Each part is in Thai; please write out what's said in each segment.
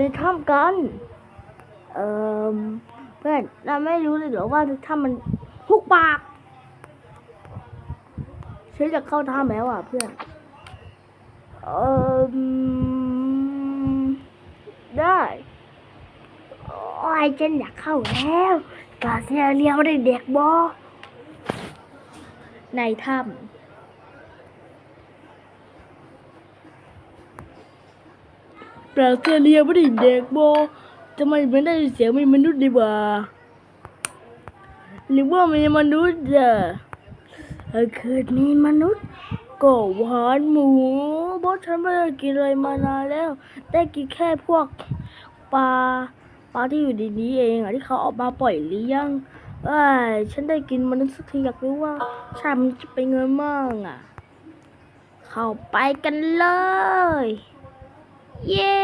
ในถ้ำกัน เออเพื่อนเราไม่รู้เลยเหรอว่าถ้ำมันหุกปากฉันจะเข้าถ้ำแล้วอะเพื่อน เออได้โอ้ยฉันอยากเข้าแล้วกาเซียเรียไม่ได้เด็กบอในถ้ำ กาเซียเรียไม่ได้เด็กบอทำไมไม่ได้เสียงมีมนุษย์ดีกว่าหรือว่ามีมนุษย์อะถ้าเกิดมีมนุษย์ก็หวานหมูเพราะฉันไม่ได้กินอะไรมานานแล้ว ได้กินแค่พวกปลาปลาที่อยู่ในนี้เองอะที่เขาเออกมาปล่อยเลี้ยงเอ้ยฉันได้กินมันสักทีอยากรู้ว่าชามันจะเป็นเงินมั่งอะเข้าไปกันเลย เย้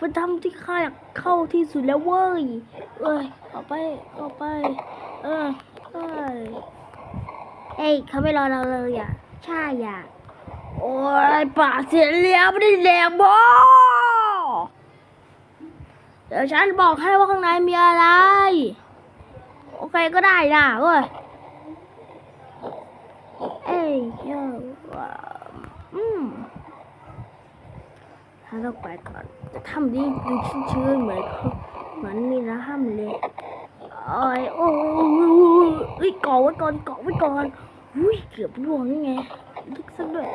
มันทำที่ข้าอยากเข้าที่สุดแล้วเว้ย เอ้ยเอาไปเอาไป เออเอ้ยเอ้ยเขาไม่รอเราเลยอะใช่อะโอ้ยปากเสียเลี้ยวไม่ได้แดงบอเดี๋ยวฉันบอกให้ว่าข้างในมีอะไร โอเคก็ได้นะเว้ย เอ้ยเยอะว่ะอืม ถ้าเราไปก่อนจะทำดีดูชื้นๆเหมือนเขาเหมือนนี่นะห้ามเลยโอ้ยโอ้ยเกาะไว้ก่อนเกาะไว้ก่อนอุ้ยเกือบร่วงไงลึกสักด้วย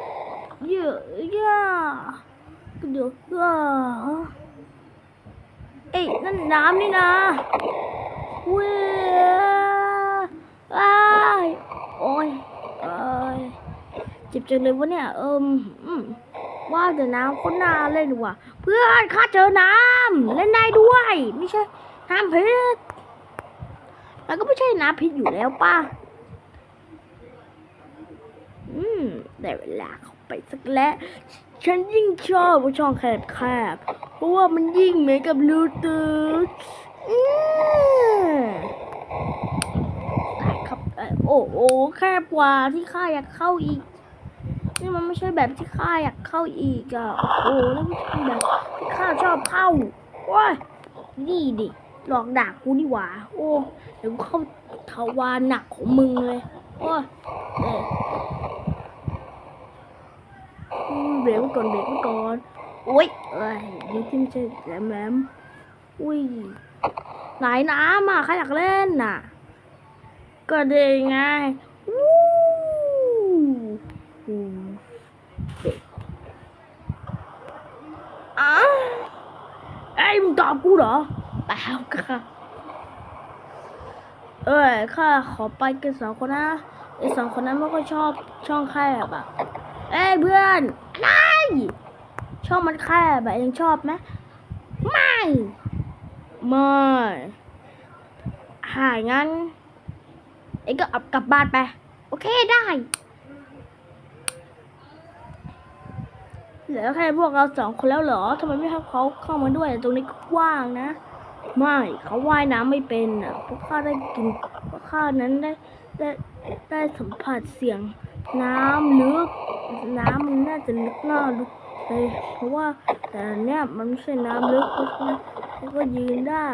เยอะเยอะเดี๋ยวเออเอ้ยนั่นน้ำนี่นะเว้ยอ้ายโอ้ยเอ้ยเจ็บจังเลยวะเนี่ยเอิมอืม ว่าแต่น้ำคนน่าเล่นว่ะ เพื่อนข้าเจอน้ำเล่นได้ด้วย ไม่ใช่น้ำพิษแล้วก็ไม่ใช่น้ำพิษอยู่แล้วป่ะอืมได้เวลาเขาไปสักแล้ว ฉันยิ่งชอบช่องแคบแคบเพราะว่ามันยิ่งเหมือนกับลูตูธอืมได้ครับโอ้โอ้แคบกว่าที่ข้าอยากเข้าอีก นี่มันไม่ใช่แบบที่ข้าอยากเข้าอีกอะ โอ้โหแล้วมันเป็นแบบที่ข้าชอบเข้าว้ายนี่ดิ หลอกด่ากูนี่หว่า โอ้เดี๋ยวกูเข้าทวารหนักของมึงเลย โอ้ยเอ้ยอืมเบรกไว้ก่อนเบรกไว้ก่อนโอ้ยเอ้ยนี่ที่ไม่ใช่แหลมแหลมอุ้ยไหนน้ำอะใครอยากเล่นน่ะ ก็ได้ไงวู้วู้เบรกอ้าว เอ้ยมึงตอบกูเหรอเปล่าค่ะ เอ้ยข้าขอไปกันสองคนนะไอสองคนนั้นไม่ค่อยชอบช่องแคบอะเอ้ยเพื่อนอะไช่องมันแคบแบบยังชอบไหมไม่ไม่หายงั้นเอ็งก็อับกลับบ้านไป โอเคได้ เหลือแค่พวกเราสองคนแล้วเหรอทำไมไม่ให้เขาเข้ามาด้วยตรงนี้กว้างนะ ไม่เขาว่ายน้ำไม่เป็นอะพวกข้าได้กินพวกข้านั้นได้ได้ได้สัมผัสเสียงน้ำลึกน้ำมันน่าจะลึกน่าลึกเลยเพราะว่าแต่เนี้ยมันไม่ใช่น้ำลึกเพราะฉะนั้นเขาก็ยืนได้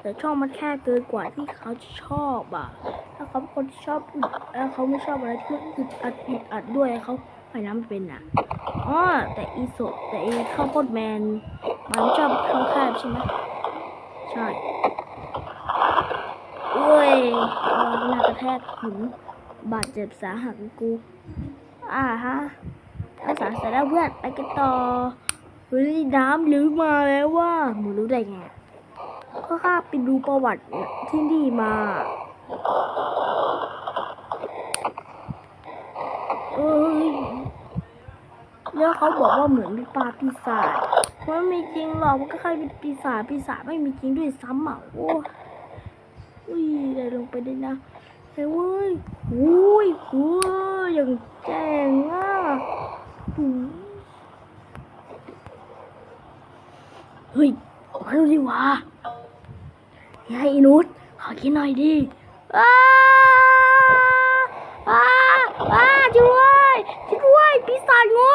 แต่ช่องมันแค่เกินกว่าที่เขาจะชอบอะถ้าเขาเป็นคนชอบอึดแล้วเขาไม่ชอบอะไรที่มันอึดอัดอึดอัดด้วยเขาว่ายน้ำไม่เป็นอะ อ๋อแต่อีโซแต่อีข้าวโพดแมน มันชอบช่องแคบใช่ไหมใช่เอ้ยหน้ากระแทกหินบาดเจ็บสาหัสกู อ่าฮะรักษาเสร็จแล้วเพื่อนไปกันต่อเฮ้ยน้ำหรือมาแล้วว่าหมึงรู้ได้ไงก็ข้าไปดูประวัติที่นี่มาเอ้ย แล้วเขาบอกว่าเหมือนมีปลาปีศาจมันไม่จริงหรอกมันก็แค่เป็นปีศาจปีศาจไม่มีจริงด้วยซ้ำอะโอ้ยอุ้ยได้ลงไปได้นะเฮ้ยเว้ยอุ้ยอุ้ยอย่างแจ๋งอะเฮ้ยมาดูดิวะยายนุชขอกินหน่อยดิอ้าอ้าอ้าช่วยช่วยปีศาจโง่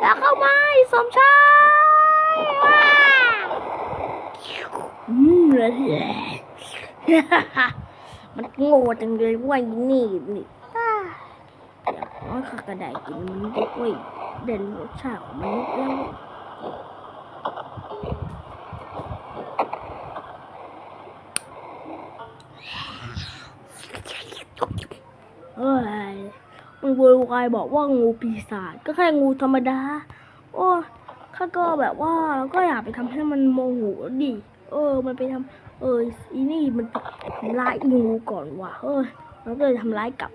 แล้วเข้ามาไอ้ สมชายว้าอืมเลย มันโง่จังเลยว่านี่นี่อ่าอย่างน้อยข้าก็ได้กินมันก็ค่อยเด่นรสชาติของมันแล้วเอ้ยมันโวยวายบอกว่างูปีศาจก็แค่งูธรรมดา โอ้ข้าก็แบบว่าเราก็อยากไปทำให้มันโมโหดิ เออ มันไปทำเอออีนี่มันทำร้ายงูก่อนว่ะเออมันก็เลยทำร้ายกลับ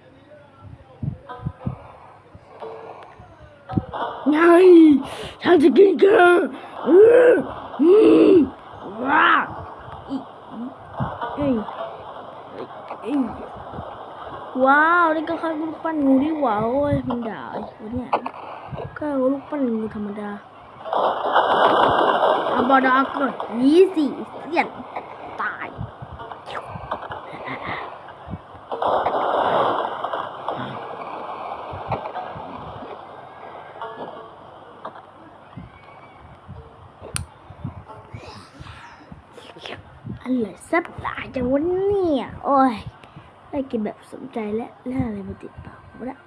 ไงฉันจะกินแกเอออืมว้าอีเอ้ยเอ้ยว้าวนี่ก็ค่ลูกปั้นงูดีกว่าโอ้ยมันด่าไอ้คนเนี่ยก็ลูกปั้นงูธรรมดา อาบาดาก็ยี่สี่เสี้ยนตายอร่อยแซ่บหลายจังวะเนี่ย โอ้ยได้กินแบบสมใจแล้วแล้วอะไรมาติดปากวะเนี่ย